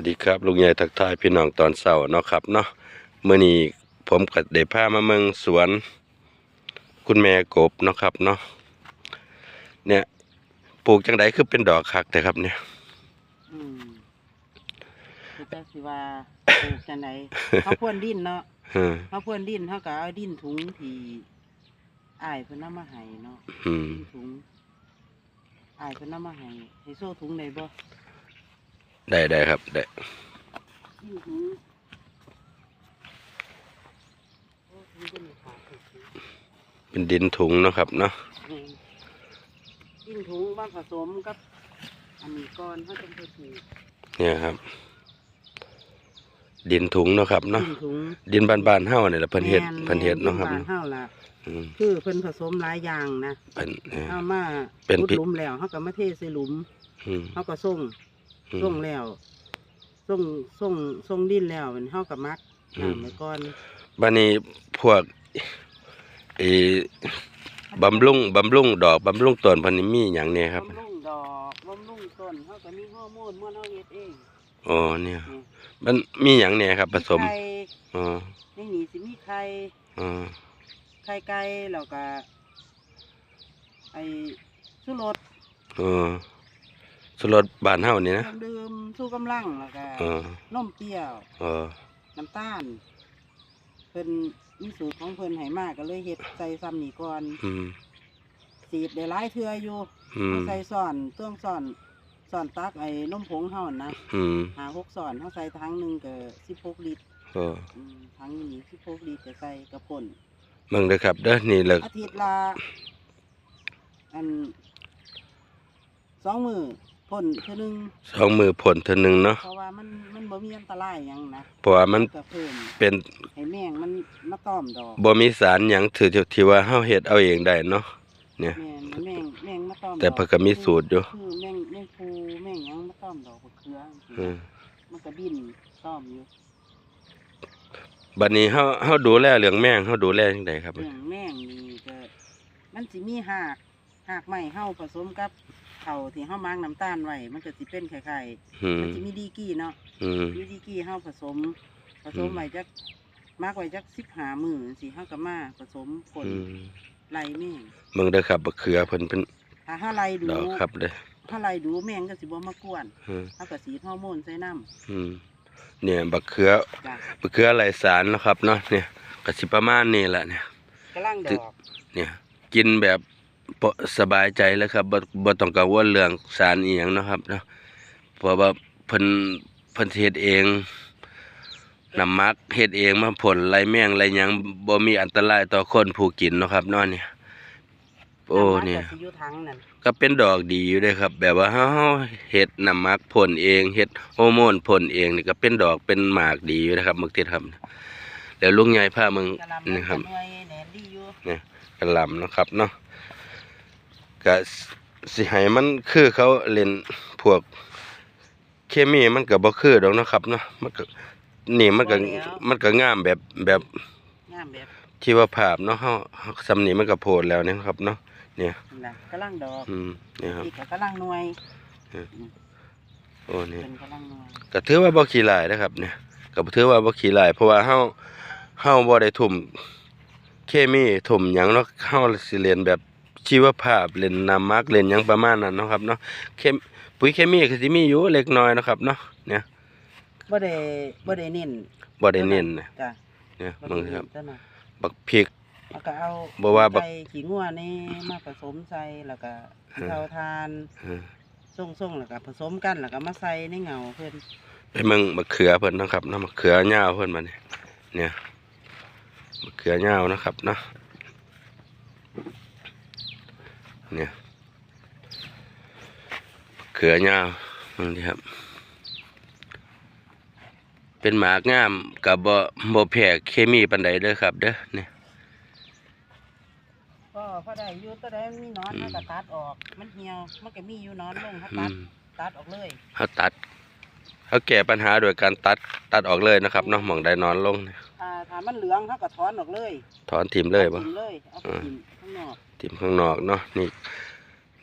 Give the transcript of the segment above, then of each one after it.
วัสดีครับ ลุงใหญ่ทักทายพี่น้องตอนเช้าเนาะครับเนาะเมื่อนี้ผมก็ได้พามาเมืองสวน คุณแม่กบเนาะครับเนาะเนี่ยปลูกจังไดคือเป็นดอกคักแต่ครับเนี่ยอืมคือจักสิว่าปลูกจังไดเขาพรวนดินเนาะเออเขาพรวนดินเขาก็เอาดินถุงที่อ้ายเพิ่นนำมาให้เนาะอืมดินถุงอ้ายเพิ่นนำมาให้ให้โซ่ถุงได้บ่ ได้ได้ครับ ได้ดินถุงโอ้ถุงเป็นขาดถุงเป็นดินถุงเนาะครับเนาะอืมดินถุงมาผสมกับ อันนี้ก่อนเขาจะไปปลูกเนี่ยครับ ดินถุงเนาะครับเนาะดินถุงดินบ้านๆเฮานี่แหละเพิ่นเฮ็ดแม่เพิ่นเฮ็ดเนาะครับบ้านเฮาล่ะอืมคือเพิ่นผสมหลายอย่างนะเพิ่นเนี่ยเอามาเป็นขุดพิหลุมแล้วเขาก็มาเทใส่หลุมอืมเขาก็ส่ง อืม ส่งแล้วส่งส่งส่งดินแล้วมันเขาก็มักอืม น้ำไว้ก่อนบัดนี้พวกไอ้บำรุงบำรุงดอกบำรุงต้นเพิ่นนี่มีหยังแหน่ครับบำรุงดอกบำรุงต้นเขาก็มีฮอร์โมนเมื่อเขาเฮ็ดเองอ๋อเนี่ยนี่มันมีหยังแหน่ครับ ผสมไข่อ๋อในนี่สิมีไข่อ๋อไข่ไก่แล้วก็ไอ้สุรสอ๋อ สลดบ้านเฮานี่นะเครื่องดื่มสู้กำลังแล้วก็อ๋อนมเปรี้ยวอ๋อน้ำตาลเพิ่นมีสูตรของเพิ่นให้มากก็เลยเฮ็ดใส่ซ้ำนี่ก่อนอืม สีดได้หลายเทื่ออยู่อืมเขาใส่ซ่อนเตื้องซ่อนซ่อนตักไอ้นมผงเฮานะอืม หาหกซ่อนเขาใส่ถังหนึงก็สิบหกลิตรก็อืมถังนี้สิบหกลิตรก็ใส่กระป่น เบิ่งเด้อครับเด้อนี่แหละอาทิตย์ละอันสองมือ พ่นเทื่อหนึงสองมือผลเท่านึงเนาะเพราะว่ามันมันบ่มีอันตรายหยังนะเพราะว่ามันก็เพิ่มเป็นให้แมงมันมาต้อมดอกบ่มีสารหยังถือที่ว่าเฮาเฮ็ดเอาเองได้เนาะเนี่ย แม่นแมงแมงมาต้อมแต่ดอกเพิ่นก็มีสูตรอยู่คือแมงแมงภูแมงหยังมาต้อมดอกบักเขือจังซี้อืมมันก็บินต้อมอยู่บัดนี้เฮาเฮาดูแลเรื่องแมงเฮาดูแลจังไดครับเรื่องแมงนี่ก็มันสิมีหากหากไม้เฮาผสมกับ เข่าวที่เฮามักน้ำตาลไว้มันก็สิเป็นไข่อืๆมมันสิมีดีกี้เนาะอืมมีดีกี้เฮาผสม ผสมอืมไว้จักมักไว้จัก15มื้อสิเฮาก็มาผสมผลอืมไล่แมงเบิ่งเด้อครับบักเขือเพิ่นเป็นถ้าเฮาไล่ดูดอกครับเด้อถ้าไล่ดูแมงก็สิบ่มากวนอืมเฮาก็สีดฮอร์โมนใส่น้ำอืมเนี่ยบักเขือจ้ะบักเขือไหลสารเนาะครับเนาะเนี่ยก็สิประมาณนี้แหละเนี่ยกำลังดตึอก เนี่ยกินแบบปะ สบายใจแล้วครับบ่บ่ต้องกังวลเรื่องสารอีหยังเนาะครับเนาะเพราะว่าเพิ่นเพิ่นเฮ็ดเองน้ำมักเฮ็ดเองมาผลไรแมงไรหยังบ่มีอันตรายต่อคนผู้กินเนาะครับเนาะเนี่ยโอ้เนี่ยำมัก็สิอยู่ถังนั่นก็เป็นดอกดีอยู่เด้อครับ แบบว่าเฮาเฮาเฮ็ดน้ำหมักพ่นเองเฮ็ดฮอร์โมนพ่นเองนี่ก็เป็นดอกเป็นหมากดีอยู่นะครับมึกเทศครับเดี๋ยวลุงใหญ่พามึงกะหล่ำนี่ครับหน่วยแหนนดีอยู่กระหลำเนาะครับเนาะ ก็สิให้มันคือเขาเล่นพวกเคมีมันก็บ่คือดอกเนาะครับเนาะมันก็นี่มันก็มันก็งามแบบแบบงามแบบชีวภาพเนาะเฮาเฮาสำนี้มันก็โพดแล้วเนี่ยครับเนาะเนี่ยนี่ล่ะกำลังดอกอืมเนี่ยครับอีกก็กำลังหน่วยโอ้เนี่ยเป็นกำลังหน่วยก็ถือว่าบ่ขี้หลายนะครับ เนี่ยก็ถือว่าบ่ขี้หลายเพราะว่าเฮาเฮาบ่ได้ทุ่มเคมีทุ่มหยังเนาะเฮาสิเรียนแบบ ชีวภาพเล่นน้ำมักเล่นหยังประมาณนั้นเนาะครับเนาะเคมปุ๋ยเคมีก็สิมีอยู่เล็กน้อยเนาะครับเนาะเนี่ยบ่ได้บ่ได้เน้นบ่ได้เน้นนะจ้ะเนี่ยบ่มึได้งครับเน้นจ้ะนะบักพริกแล้วก็เอาบ่ว่าบักใส่ขี้งัวนี่มาผสมใส่แล้วก็เตาทานเออส่งๆแล้วก็ผสมกันแล้วก็มาใส่ในเงาเพิ่นไปมึงบักเขือเพิ่นเนาะครับเนาะบักเขือยาวเพิ่นมาเนี่ยเนี่ยบักเขือยาวนะครับเนาะ เนี่ยบักเขือยาวมึงดิครับ เป็นหมากงามกับบ่บ่แพ้เคมีปานใดเด้อครับ เด้อเนี่ยก็พอได้อยู่ตัวใดมันมีหนอนอืมเฮาก็ตัดออก มันเหี่ยวมันก็มีอยู่หนอนลงเฮาอืตัดมตัดออกเลยเขาตัดเขาแก้ปัญหาโดยการตัดตัดออกเลยนะครับเนาะหมองได้นอนลงเนี่ย ถ้าถ้ามันเหลืองเฮาก็ถอนออกเลยถอนทิ่มเลยบ่อาทิ้งเลยเอาไปอ่าทิ้งข้างนอกทิ่มข้างนอกเนาะนี่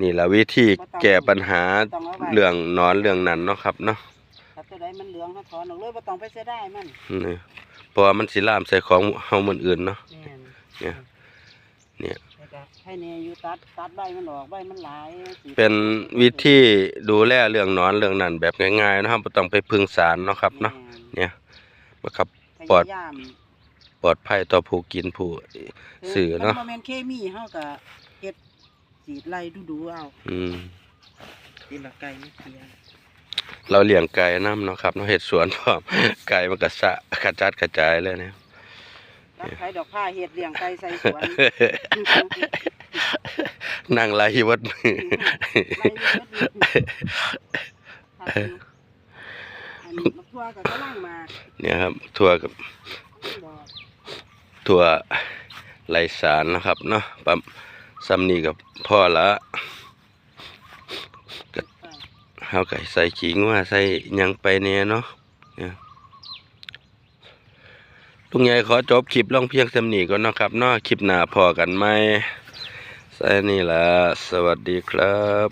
นี่แหละวิธีแก้ปัญหาต้องเอาไว้เรื่องนอนเรื่องนั้นเนาะครับเนาะถ้าตัวใดมันเหลืองเขาถอนออกเลยบ่ต้องไปเสียดายมันนี่เพราะว่ามันสิลามใส่ของเฮามันอื่นเนาะแม่นเนี่ยเนี่ยแล้วก็ให้แน่อยู่ตัดตัดใบมันออกใบมันหลายสิเป็นวิธีดูแลเรื่องหนอนเรื่องนั้นแบบง่ายๆนะครับบ่ต้องไปพึ่งสารเนาะครับเนาะแม่เนี่ยบ่ครับน ปลอดพยายามปลอดภัยต่อผู้กินผู้สื่อเนาะ มับ่แม่นเคมีเฮาก็เฮ็ดสีดไล่ดูๆเอาอืม ตีละไก่ไม่เสียเราเลี้ยงไก่นํเนาะครับเนาะเฮ็ดสวนพร้อม ไก่มันก็สะกระจัดกระจายเลยเนี่ย รับใช้ดอกผ้าเฮ็ดเลี้ยงไก่ใส่สวน นั่งไล่วัดมือ ไล่เบิดอยู่อันนี้มะ ทั่วก็กำลังมาเนี่ยครับทั่วกับดอกทั่วไรสารนะครับเนาะปั๊มซ้ำนี่กับพ่อละไปเฮาก็ใส่ขิงว่าใส่ยังไปเนี่ยเนาะเนี่ยลุงใหญ่ขอจบคลิปลองเพียงสำนีก่อนนะครับเนาะคลิปหน้าพอกันไหมใส่นี่ละสวัสดีครับ